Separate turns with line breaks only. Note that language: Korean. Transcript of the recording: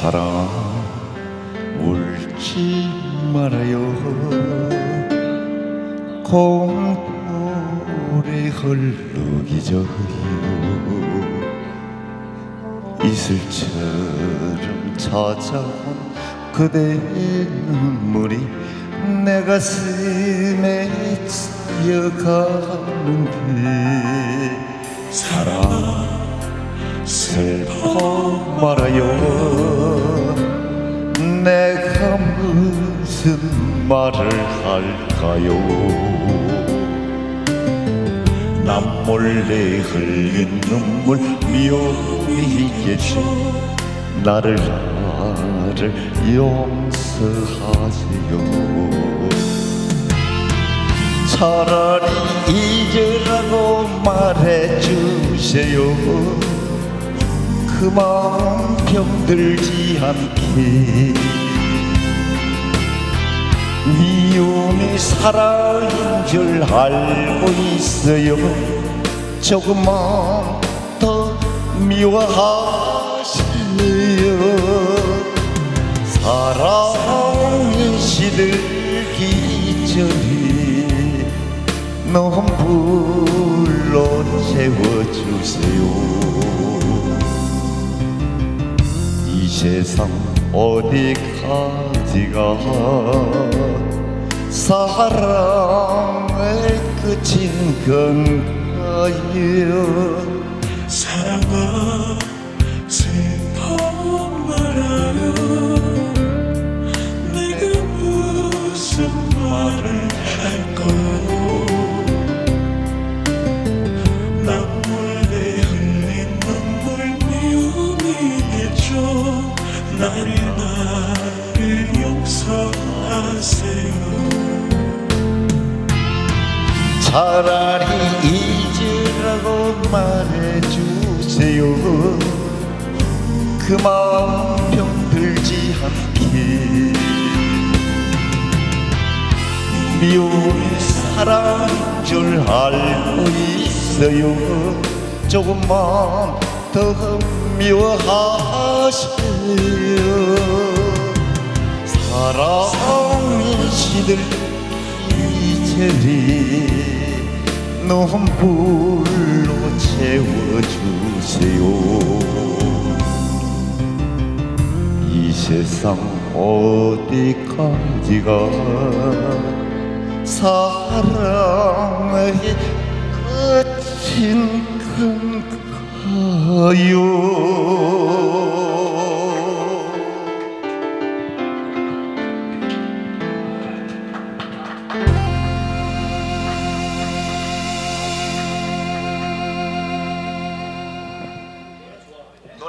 사랑 울지 말아요. 콩불에 흘러기 져요. 이슬처럼 찾아온 그대의 눈물이 내 가슴에 쌓여가는데 사랑 슬퍼 말아요 무슨 말을 할까요? 남 몰래 흘린 눈물 미움이겠지 나를 나를 용서하세요. 차라리 잊으라고 말해주세요. 그 마음 병들지 않게 미움이 사랑인 줄 알고 있어요. 조금만 더 미워하세요. 사랑이 시들기 전에 눈물로 채워주세요. 이 세상 어디까 지가 사랑의 끝인 건가요?
사랑아 슬퍼 말아요? 내가 무슨 말을 할까요? 남 몰래 흘린 눈물 미움이겠죠 나를 나
차라리 잊으라고 말해주세요. 그 마음 병들지 않게. 미움이 사랑인 줄 알고 있어요. 조금만 더 미워하세요. 사랑이 시들기 전에 눈물로 채워주세요. 이 세상 어디까지가 사랑의 끝인 건가요